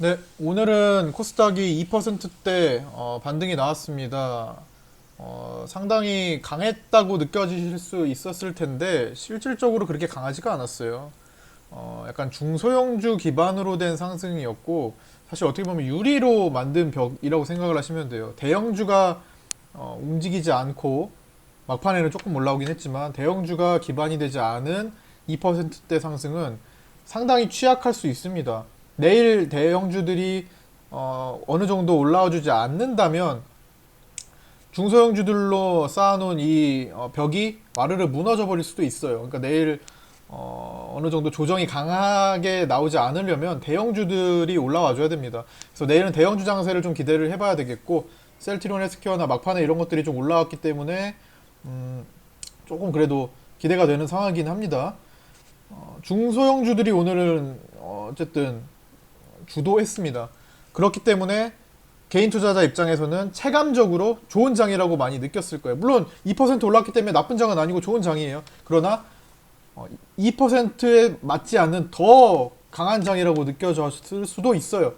네, 오늘은 코스닥이 2%대 어, 반등이 나왔습니다. 어, 상당히 강했다고 느껴지실 수 있었을 텐데 실질적으로 그렇게 강하지가 않았어요. 어, 약간 중소형주 기반으로 된 상승이었고 사실 어떻게 보면 유리로 만든 벽이라고 생각을 하시면 돼요. 대형주가 어, 움직이지 않고 막판에는 조금 올라오긴 했지만 대형주가 기반이 되지 않은 2%대 상승은 상당히 취약할 수 있습니다. 내일 대형주들이 어, 어느 정도 올라와 주지 않는다면 중소형주들로 쌓아놓은 이 어, 벽이 와르르 무너져 버릴 수도 있어요. 그러니까 내일 어, 어느 정도 조정이 강하게 나오지 않으려면 대형주들이 올라와 줘야 됩니다. 그래서 내일은 대형주 장세를 좀 기대를 해봐야 되겠고 셀트리온 헬스케어나 막판에 이런 것들이 좀 올라왔기 때문에 음, 조금 그래도 기대가 되는 상황이긴 합니다. 어, 중소형주들이 오늘은 어, 어쨌든 주도했습니다. 그렇기 때문에 개인 투자자 입장에서는 체감적으로 좋은 장이라고 많이 느꼈을 거예요. 물론 2% 올랐기 때문에 나쁜 장은 아니고 좋은 장이에요. 그러나 어, 2%에 맞지 않는 더 강한 장이라고 느껴졌을 수도 있어요.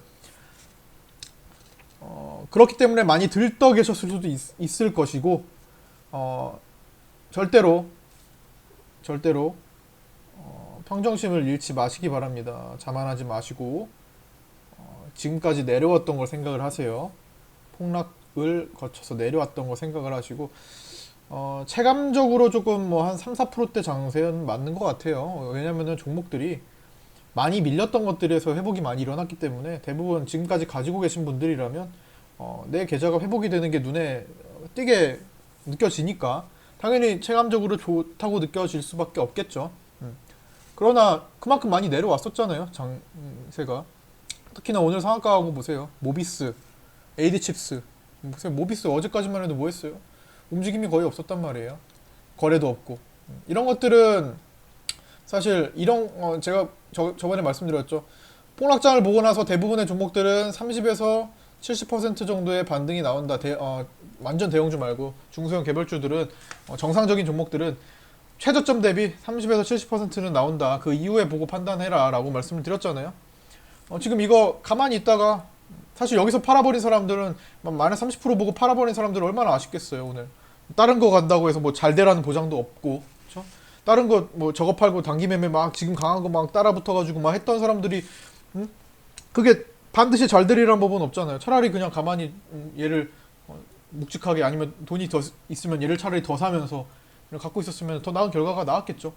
어, 그렇기 때문에 많이 들떠 계셨을 수도 있, 을 것이고 어, 절대로 절대로 어, 평정심을 잃지 마시기 바랍니다. 자만하지 마시고 어, 지금까지 내려왔던 걸 생각을 하세요. 폭락을 거쳐서 내려왔던 걸 생각을 하시고 어, 체감적으로 조금 뭐 한 3, 4%대 장세는 맞는 것 같아요. 왜냐면은 종목들이 많이 밀렸던 것들에서 회복이 많이 일어났기 때문에 대부분 지금까지 가지고 계신 분들이라면 어, 내 계좌가 회복이 되는 게 눈에 띄게 느껴지니까 당연히 체감적으로 좋다고 느껴질 수밖에 없겠죠. 음. 그러나 그만큼 많이 내려왔었잖아요. 장세가. 특히나 오늘 상한가 하고 보세요. 모비스, 에이드칩스. 보세요. 모비스 어제까지만 해도 뭐 했어요? 움직임이 거의 없었단 말이에요. 거래도 없고. 음. 이런 것들은 사실 이런 어 제가 저, 저번에 말씀드렸죠. 폭락장을 보고 나서 대부분의 종목들은 30에서 70% 정도의 반등이 나온다. 대, 어, 완전 대형주 말고 중소형 개별주들은 어, 정상적인 종목들은 최저점 대비 30에서 70%는 나온다. 그 이후에 보고 판단해라 라고 말씀을 드렸잖아요. 어, 지금 이거 가만히 있다가 사실 여기서 팔아버린 사람들은 마이너스 30% 보고 팔아버린 사람들은 얼마나 아쉽겠어요 오늘. 다른 거 간다고 해서 뭐 잘 되라는 보장도 없고 그렇죠? 다른 거 뭐 저거 팔고 단기 매매 막 지금 강한 거 막 따라 붙어가지고 막 했던 사람들이 음? 그게 반드시 잘 되리라는 법은 없잖아요. 차라리 그냥 가만히 음, 얘를 어, 묵직하게 아니면 돈이 더 있으면 얘를 차라리 더 사면서 갖고 있었으면 더 나은 결과가 나왔겠죠.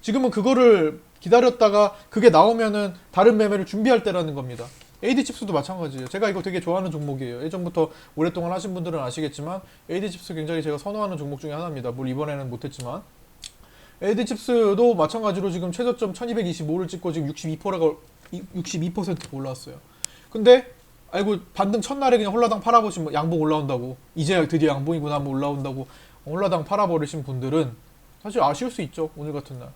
지금은 그거를 기다렸다가 그게 나오면은 다른 매매를 준비할 때라는 겁니다. AD 칩스도 마찬가지예요. 제가 이거 되게 좋아하는 종목이에요. 예전부터 오랫동안 하신 분들은 아시겠지만 AD 칩스 굉장히 제가 선호하는 종목 중에 하나입니다. 물 이번에는 못했지만 AD 칩스도 마찬가지로 지금 최저점 1225를 찍고 지금 62%가 62% 올라왔어요. 근데 알고 반등 첫날에 그냥 홀라당 팔아보신 양봉 올라온다고 이제 드디어 양봉이구나 한번 올라온다고 홀라당 팔아버리신 분들은 사실 아쉬울 수 있죠 오늘 같은 날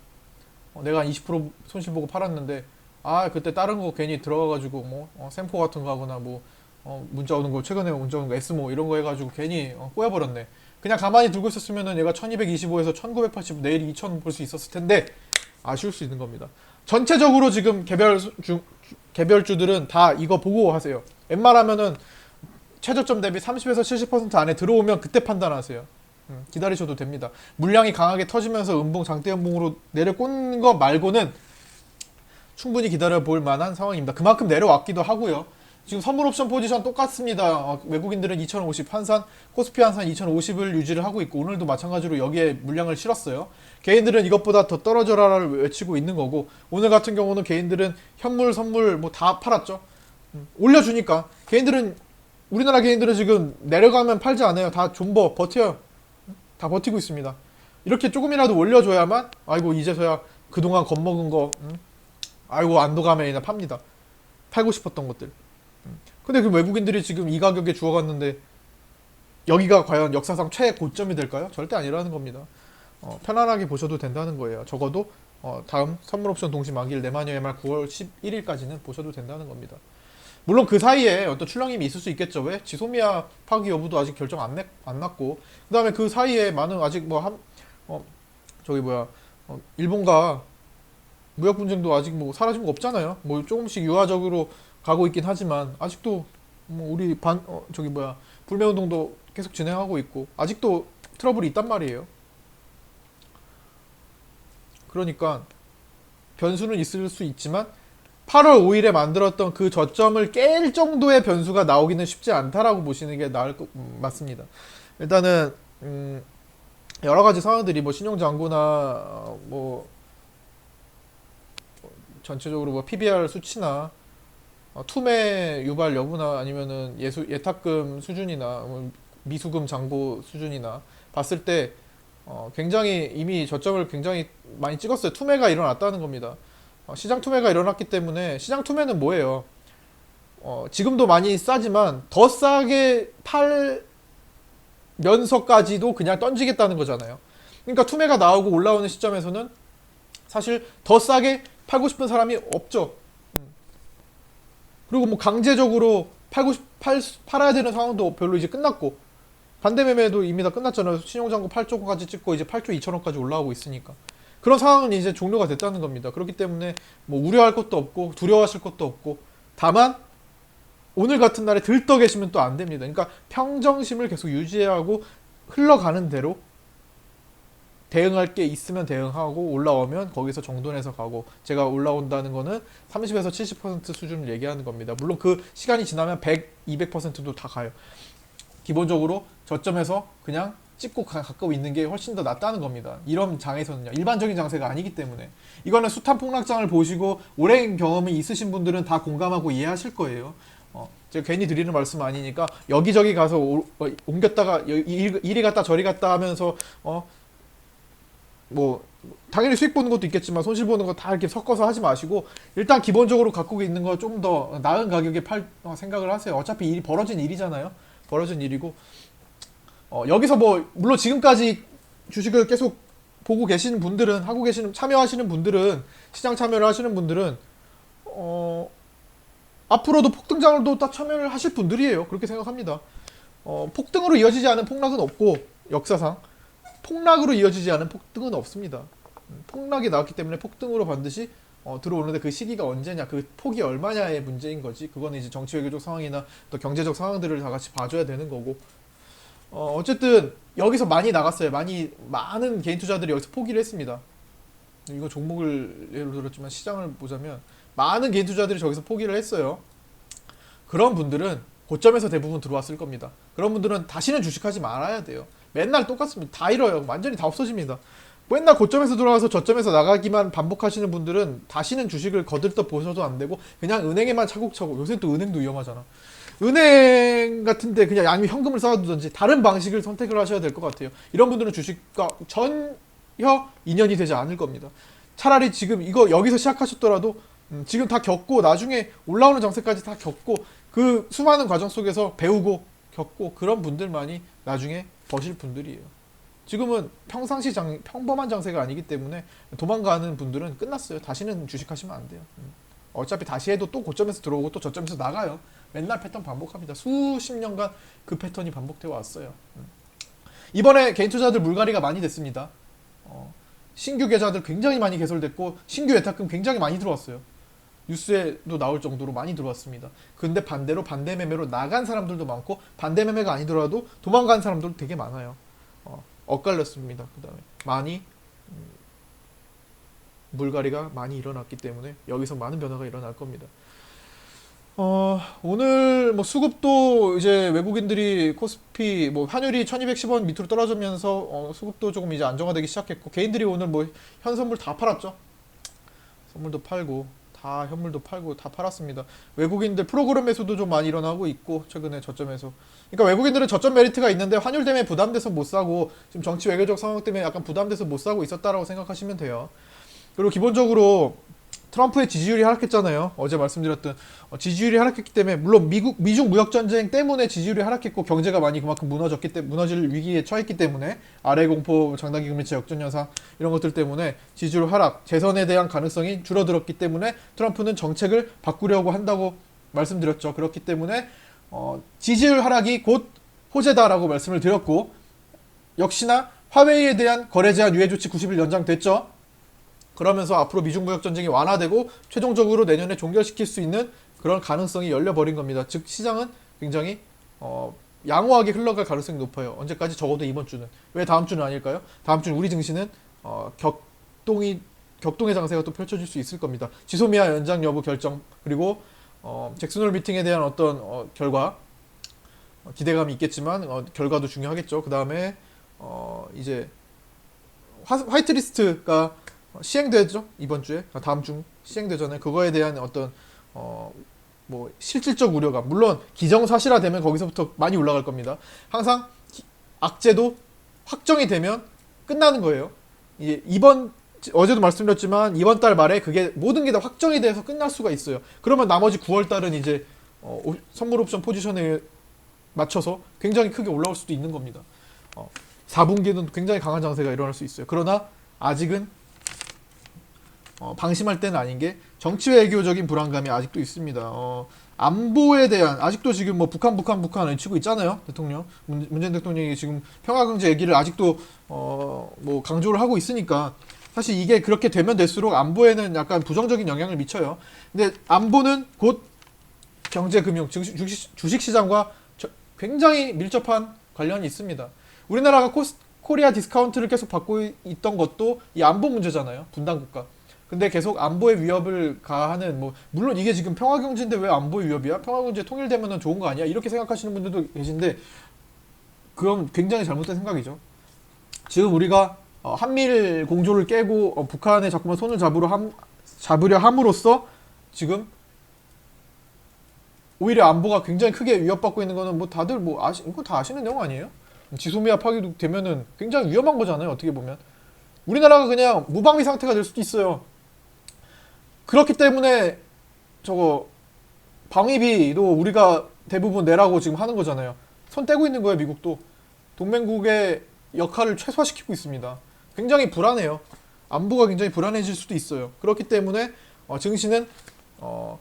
어, 내가 20% 손실 보고 팔았는데 아 그때 다른 거 괜히 들어가가지고 뭐 어, 샘포 같은 거 하거나 뭐 어, 문자 오는 거 최근에 문자 오는 거 에스모 이런 거 해가지고 괜히 어, 꼬여버렸네. 그냥 가만히 들고 있었으면은 얘가 1225에서 1980 내일 2000 볼 수 있었을 텐데 아쉬울 수 있는 겁니다. 전체적으로 지금 개별 주, 개별주들은 다 이거 보고 하세요. 웬만하면은 최저점 대비 30에서 70% 안에 들어오면 그때 판단하세요. 음, 기다리셔도 됩니다 물량이 강하게 터지면서 음봉 장대 음봉으로 내려꽂는 거 말고는 충분히 기다려 볼 만한 상황입니다. 그만큼 내려왔기도 하고요. 지금 선물 옵션 포지션 똑같습니다. 어, 외국인들은 2050 한산, 코스피 한산 2050을 유지를 하고 있고 오늘도 마찬가지로 여기에 물량을 실었어요. 개인들은 이것보다 더 떨어져라를 외치고 있는 거고 오늘 같은 경우는 개인들은 현물, 선물 뭐 다 팔았죠. 음, 올려주니까 개인들은 우리나라 개인들은 지금 내려가면 팔지 않아요. 다 존버 버텨요. 다 버티고 있습니다. 이렇게 조금이라도 올려줘야만 아이고 이제서야 그동안 겁먹은 거 음, 아이고 안도감에나 팝니다. 팔고 싶었던 것들. 음. 근데 그 외국인들이 지금 이 가격에 주워갔는데 여기가 과연 역사상 최고점이 될까요? 절대 아니라는 겁니다. 어, 편안하게 보셔도 된다는 거예요. 적어도 어, 다음 선물 옵션 동시 만기일 내마녀 MR 9월 11일까지는 보셔도 된다는 겁니다. 물론 그 사이에 어떤 출렁임이 있을 수 있겠죠. 왜? 지소미아 파기 여부도 아직 결정 안, 내, 안 났고 그 다음에 그 사이에 많은 아직 뭐 한, 어, 저기 뭐야 어, 일본과 무역 분쟁도 아직 뭐 사라진 거 없잖아요. 뭐 조금씩 유화적으로 가고 있긴 하지만 아직도 뭐 우리 반 어, 저기 뭐야 불매 운동도 계속 진행하고 있고 아직도 트러블이 있단 말이에요. 그러니까 변수는 있을 수 있지만 8월 5일에 만들었던 그 저점을 깰 정도의 변수가 나오기는 쉽지 않다라고 보시는 게 나을 것 음, 맞습니다. 일단은 음, 여러 가지 상황들이 뭐 신용 잔고나 어, 뭐 전체적으로 뭐 PBR 수치나 어, 투매 유발 여부나 아니면은 예수 예탁금 수준이나 뭐 미수금 잔고 수준이나 봤을 때 어, 굉장히 이미 저점을 굉장히 많이 찍었어요. 투매가 일어났다는 겁니다. 어, 시장 투매가 일어났기 때문에 시장 투매는 뭐예요? 어, 지금도 많이 싸지만 더 싸게 팔면서까지도 그냥 던지겠다는 거잖아요. 그러니까 투매가 나오고 올라오는 시점에서는 사실 더 싸게 팔고 싶은 사람이 없죠. 음. 그리고 뭐 강제적으로 팔고 싶, 팔, 팔아야 되는 상황도 별로 이제 끝났고 반대 매매도 이미 다 끝났잖아요. 신용잔고 8조까지 찍고 이제 8조 2천원까지 올라오고 있으니까. 그런 상황은 이제 종료가 됐다는 겁니다. 그렇기 때문에 뭐 우려할 것도 없고 두려워하실 것도 없고 다만 오늘 같은 날에 들떠 계시면 또 안 됩니다. 그러니까 평정심을 계속 유지하고 흘러가는 대로 대응할 게 있으면 대응하고 올라오면 거기서 정돈해서 가고 제가 올라온다는 거는 30에서 70% 수준을 얘기하는 겁니다. 물론 그 시간이 지나면 100, 200%도 다 가요. 기본적으로 저점에서 그냥 찍고 가, 가까워 있는 게 훨씬 더 낫다는 겁니다. 이런 장에서는요. 일반적인 장세가 아니기 때문에. 이거는 숫탄 폭락장을 보시고 오랜 경험이 있으신 분들은 다 공감하고 이해하실 거예요. 어, 제가 괜히 드리는 말씀 아니니까 여기저기 가서 오- 어, 옮겼다가 이리 갔다 저리 갔다 하면서 어, 뭐 당연히 수익 보는 것도 있겠지만 손실 보는 거 다 이렇게 섞어서 하지 마시고 일단 기본적으로 갖고 있는 거 좀 더 나은 가격에 팔 어, 생각을 하세요. 어차피 일이 벌어진 일이잖아요. 벌어진 일이고 어, 여기서 뭐 물론 지금까지 주식을 계속 보고 계시는 분들은 하고 계시는 참여하시는 분들은 시장 참여를 하시는 분들은 어, 앞으로도 폭등장을도 딱 참여를 하실 분들이에요. 그렇게 생각합니다. 어, 폭등으로 이어지지 않은 폭락은 없고 역사상 폭락으로 이어지지 않은 폭등은 없습니다. 음, 폭락이 나왔기 때문에 폭등으로 반드시 어, 들어오는데 그 시기가 언제냐, 그 폭이 얼마냐의 문제인 거지. 그거는 이제 정치 외교적 상황이나 또 경제적 상황들을 다 같이 봐줘야 되는 거고. 어, 어쨌든 여기서 많이 나갔어요. 많이 많은 개인 투자들이 여기서 포기를 했습니다. 이거 종목을 예로 들었지만 시장을 보자면 많은 개인 투자들이 저기서 포기를 했어요. 그런 분들은 고점에서 대부분 들어왔을 겁니다. 그런 분들은 다시는 주식하지 말아야 돼요. 맨날 똑같습니다. 다 잃어요. 완전히 다 없어집니다. 맨날 고점에서 들어와서 저점에서 나가기만 반복하시는 분들은 다시는 주식을 거들떠 보셔도 안 되고 그냥 은행에만 차곡차곡 요새 또 은행도 위험하잖아. 은행 같은데 그냥 아니면 현금을 쌓아두든지 다른 방식을 선택을 하셔야 될 것 같아요. 이런 분들은 주식과 전혀 인연이 되지 않을 겁니다. 차라리 지금 이거 여기서 시작하셨더라도 음, 지금 다 겪고 나중에 올라오는 장세까지 다 겪고 그 수많은 과정 속에서 배우고 겪고 그런 분들만이 나중에 버실 분들이에요. 지금은 평상시 장 평범한 장세가 아니기 때문에 도망가는 분들은 끝났어요. 다시는 주식하시면 안 돼요. 음. 어차피 다시 해도 또 고점에서 들어오고 또 저점에서 나가요. 맨날 패턴 반복합니다. 수십 년간 그 패턴이 반복되어 왔어요. 음. 이번에 개인 투자들 물갈이가 많이 됐습니다. 어, 신규 계좌들 굉장히 많이 개설됐고 신규 예탁금 굉장히 많이 들어왔어요. 뉴스에도 나올 정도로 많이 들어왔습니다. 근데 반대로 반대 매매로 나간 사람들도 많고 반대 매매가 아니더라도 도망간 사람들도 되게 많아요. 어, 엇갈렸습니다. 그다음에 많이 음, 물갈이가 많이 일어났기 때문에 여기서 많은 변화가 일어날 겁니다. 어, 오늘 뭐 수급도 이제 외국인들이 코스피 뭐 환율이 1210원 밑으로 떨어지면서 어, 수급도 조금 이제 안정화되기 시작했고 개인들이 오늘 뭐 현선물 다 팔았죠. 선물도 팔고 다 현물도 팔고 다 팔았습니다. 외국인들 프로그램 매수도 좀 많이 일어나고 있고 최근에 저점에서 그러니까 외국인들은 저점 메리트가 있는데 환율 때문에 부담돼서 못 사고 지금 정치 외교적 상황 때문에 약간 부담돼서 못 사고 있었다라고 생각하시면 돼요. 그리고 기본적으로 트럼프의 지지율이 하락했잖아요. 어제 말씀드렸던 어, 지지율이 하락했기 때문에 물론 미국 미중 무역 전쟁 때문에 지지율이 하락했고 경제가 많이 그만큼 무너졌기 때문에 무너질 위기에 처했기 때문에 아래 공포 장단기 금리차 역전 현상 이런 것들 때문에 지지율 하락 재선에 대한 가능성이 줄어들었기 때문에 트럼프는 정책을 바꾸려고 한다고 말씀드렸죠. 그렇기 때문에 어, 지지율 하락이 곧 호재다라고 말씀을 드렸고 역시나 화웨이에 대한 거래 제한 유예 조치 90일 연장됐죠. 그러면서 앞으로 미중 무역 전쟁이 완화되고 최종적으로 내년에 종결시킬 수 있는 그런 가능성이 열려버린 겁니다. 즉 시장은 굉장히 어, 양호하게 흘러갈 가능성이 높아요. 언제까지 적어도 이번 주는 왜 다음 주는 아닐까요? 다음 주는 우리 증시는 어, 격동이 격동의 장세가 또 펼쳐질 수 있을 겁니다. 지소미아 연장 여부 결정 그리고 어, 잭슨홀 미팅에 대한 어떤 어, 결과 어, 기대감이 있겠지만 어, 결과도 중요하겠죠. 그 다음에 어, 이제 화, 화이트리스트가 시행되죠 이번 주에 아, 다음 주 시행되잖아요. 그거에 대한 어떤 어, 뭐 실질적 우려감 물론 기정사실화 되면 거기서부터 많이 올라갈 겁니다. 항상 기- 악재도 확정이 되면 끝나는 거예요. 이게 이번 어제도 말씀드렸지만 이번 달 말에 그게 모든 게 다 확정이 돼서 끝날 수가 있어요. 그러면 나머지 9월 달은 이제 어, 오- 선물 옵션 포지션에 맞춰서 굉장히 크게 올라올 수도 있는 겁니다. 어, 4분기는 굉장히 강한 장세가 일어날 수 있어요. 그러나 아직은 어, 방심할 때는 아닌 게 정치 외교적인 불안감이 아직도 있습니다. 어, 안보에 대한 아직도 지금 뭐 북한 북한 북한 외치고 있잖아요 대통령 문, 문재인 대통령이 지금 평화경제 얘기를 아직도 어, 뭐 강조를 하고 있으니까 사실 이게 그렇게 되면 될수록 안보에는 약간 부정적인 영향을 미쳐요. 근데 안보는 곧 경제 금융 주식, 주식, 주식시장과 저- 굉장히 밀접한 관련이 있습니다. 우리나라가 코스, 코리아 디스카운트를 계속 받고 있- 있던 것도 이 안보 문제잖아요. 분단 국가. 근데 계속 안보에 위협을 가하는 뭐 물론 이게 지금 평화 경제인데 왜 안보의 위협이야? 평화 경제 통일되면은 좋은 거 아니야? 이렇게 생각하시는 분들도 계신데 그건 굉장히 잘못된 생각이죠. 지금 우리가 어, 한미일 공조를 깨고 어, 북한에 자꾸만 손을 잡으려 함, 잡으려 함으로써 지금 오히려 안보가 굉장히 크게 위협받고 있는 거는 뭐 다들 뭐 아시 이거 다 아시는 내용 아니에요? 지소미아 파기도 되면은 굉장히 위험한 거잖아요. 어떻게 보면 우리나라가 그냥 무방비 상태가 될 수도 있어요. 그렇기 때문에 저거 방위비도 우리가 대부분 내라고 지금 하는 거잖아요. 손 떼고 있는 거예요, 미국도. 동맹국의 역할을 최소화시키고 있습니다. 굉장히 불안해요. 안보가 굉장히 불안해질 수도 있어요. 그렇기 때문에 어, 증시는 어,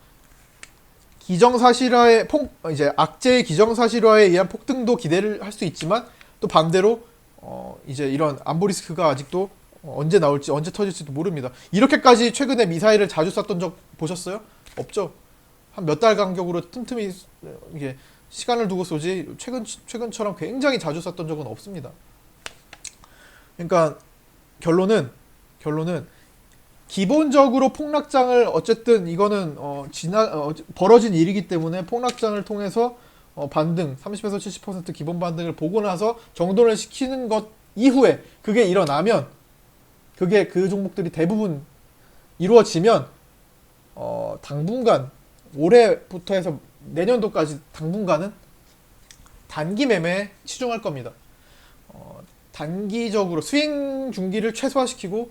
기정사실화의 폭 이제 악재의 기정사실화에 의한 폭등도 기대를 할 수 있지만 또 반대로 어, 이제 이런 안보 리스크가 아직도 어, 언제 나올지 언제 터질지도 모릅니다. 이렇게까지 최근에 미사일을 자주 쐈던 적 보셨어요? 없죠. 한 몇 달 간격으로 틈틈이 어, 이게 시간을 두고 쏘지 최근 최근처럼 굉장히 자주 쐈던 적은 없습니다. 그러니까 결론은 결론은 기본적으로 폭락장을 어쨌든 이거는 어, 지나 어, 벌어진 일이기 때문에 폭락장을 통해서 어, 반등 30에서 70% 기본 반등을 보고 나서 정돈을 시키는 것 이후에 그게 일어나면 그게 그 종목들이 대부분 이루어지면 어, 당분간 올해부터 해서 내년도까지 당분간은 단기 매매에 치중할 겁니다. 어, 단기적으로 스윙 중기를 최소화시키고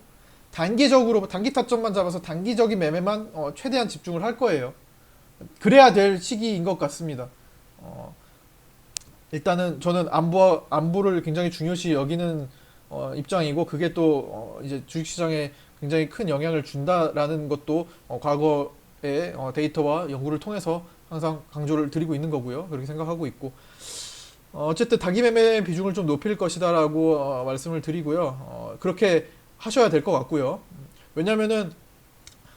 단기적으로 단기 타점만 잡아서 단기적인 매매만 어, 최대한 집중을 할 거예요. 그래야 될 시기인 것 같습니다. 어, 일단은 저는 안보 안보를 굉장히 중요시 여기는 어, 입장이고 그게 또 어, 이제 주식시장에 굉장히 큰 영향을 준다라는 것도 어, 과거의 어, 데이터와 연구를 통해서 항상 강조를 드리고 있는 거고요. 그렇게 생각하고 있고 어, 어쨌든 단기 매매 비중을 좀 높일 것이다라고 어, 말씀을 드리고요. 어, 그렇게 하셔야 될 것 같고요. 왜냐면은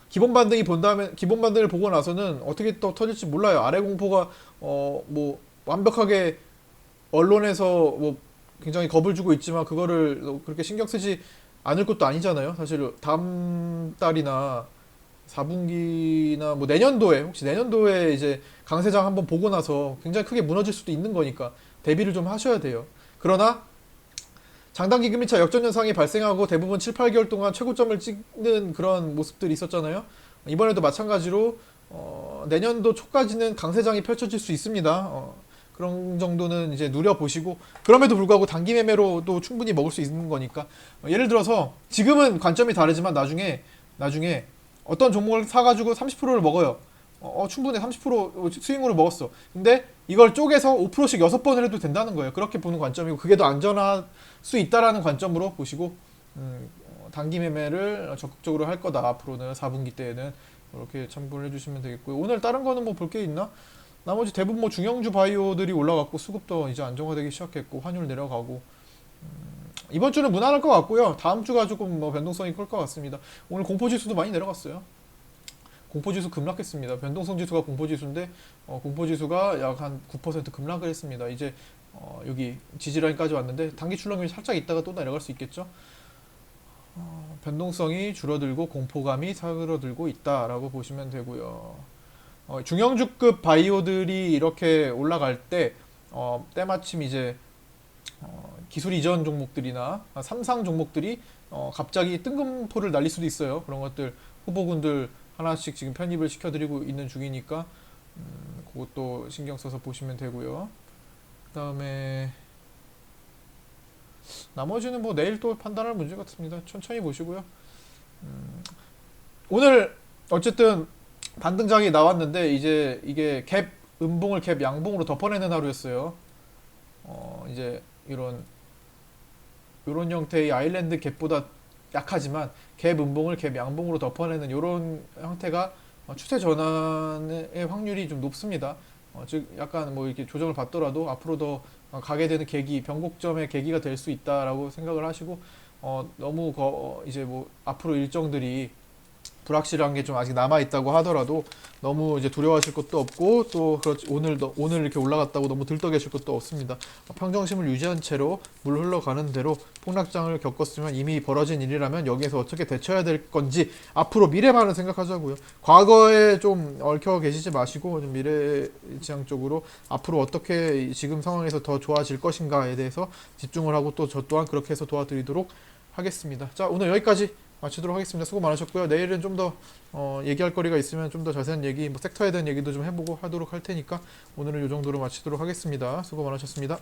기본 반등이 본 다음에 기본 반등을 보고 나서는 어떻게 또 터질지 몰라요. 아래 공포가 어 뭐 완벽하게 언론에서 뭐 굉장히 겁을 주고 있지만 그거를 그렇게 신경 쓰지 않을 것도 아니잖아요. 사실 다음 달이나 4분기나 뭐 내년도에 혹시 내년도에 이제 강세장 한번 보고 나서 굉장히 크게 무너질 수도 있는 거니까 대비를 좀 하셔야 돼요. 그러나 장단기 금리차 역전 현상이 발생하고 대부분 7, 8개월 동안 최고점을 찍는 그런 모습들이 있었잖아요. 이번에도 마찬가지로 어, 내년도 초까지는 강세장이 펼쳐질 수 있습니다. 어, 그런 정도는 이제 누려보시고 그럼에도 불구하고 단기 매매로도 충분히 먹을 수 있는 거니까 어, 예를 들어서 지금은 관점이 다르지만 나중에 나중에 어떤 종목을 사가지고 30%를 먹어요. 어, 어, 충분히 30% 스윙으로 먹었어. 근데 이걸 쪼개서 5%씩 6번을 해도 된다는 거예요. 그렇게 보는 관점이고 그게 더 안전할 수 있다라는 관점으로 보시고 음, 어, 단기 매매를 적극적으로 할 거다. 앞으로는 4분기 때에는 이렇게 참고를 해주시면 되겠고요. 오늘 다른 거는 뭐 볼 게 있나? 나머지 대부분 뭐 중형주 바이오들이 올라갔고 수급도 이제 안정화되기 시작했고 환율 내려가고 음, 이번 주는 무난할 것 같고요. 다음 주가 조금 뭐 변동성이 클 것 같습니다. 오늘 공포지수도 많이 내려갔어요. 공포지수 급락했습니다. 변동성 지수가 공포지수인데 어, 공포지수가 약 한 9% 급락을 했습니다. 이제 어, 여기 지지라인까지 왔는데 단기 출렁임이 살짝 있다가 또 내려갈 수 있겠죠. 어, 변동성이 줄어들고 공포감이 사그러들고 있다라고 보시면 되고요. 어, 중형주급 바이오들이 이렇게 올라갈 때 어, 때마침 이제 어, 기술 이전 종목들이나 삼상 종목들이 어, 갑자기 뜬금포를 날릴 수도 있어요. 그런 것들 후보군들 하나씩 지금 편입을 시켜드리고 있는 중이니까 음, 그것도 신경 써서 보시면 되고요. 그다음에 나머지는 뭐 내일 또 판단할 문제 같습니다. 천천히 보시고요. 음, 오늘 어쨌든 반등장이 나왔는데 이제 이게 갭 음봉을 갭 양봉으로 덮어내는 하루였어요. 어, 이제 이런 이런 형태의 아일랜드 갭보다 약하지만 갭 음봉을 갭 양봉으로 덮어내는 이런 형태가 어, 추세 전환의 확률이 좀 높습니다. 어, 즉 약간 뭐 이렇게 조정을 받더라도 앞으로 더 어, 가게 되는 계기, 변곡점의 계기가 될 수 있다라고 생각을 하시고 어, 너무 거, 어, 이제 뭐 앞으로 일정들이 불확실한 게 좀 아직 남아 있다고 하더라도 너무 이제 두려워하실 것도 없고 또 그렇지 오늘 더- 오늘 이렇게 올라갔다고 너무 들떠계실 것도 없습니다. 어, 평정심을 유지한 채로 물 흘러가는 대로 폭락장을 겪었으면 이미 벌어진 일이라면 여기에서 어떻게 대처해야 될 건지 앞으로 미래만을 생각하자고요. 과거에 좀 얽혀 계시지 마시고 좀 미래 지향적으로 앞으로 어떻게 지금 상황에서 더 좋아질 것인가에 대해서 집중을 하고 또 저 또한 그렇게 해서 도와드리도록 하겠습니다. 자 오늘 여기까지 마치도록 하겠습니다. 수고 많으셨고요. 내일은 좀 더 어, 얘기할 거리가 있으면 좀 더 자세한 얘기, 뭐 섹터에 대한 얘기도 좀 해보고 하도록 할 테니까 오늘은 이 정도로 마치도록 하겠습니다. 수고 많으셨습니다.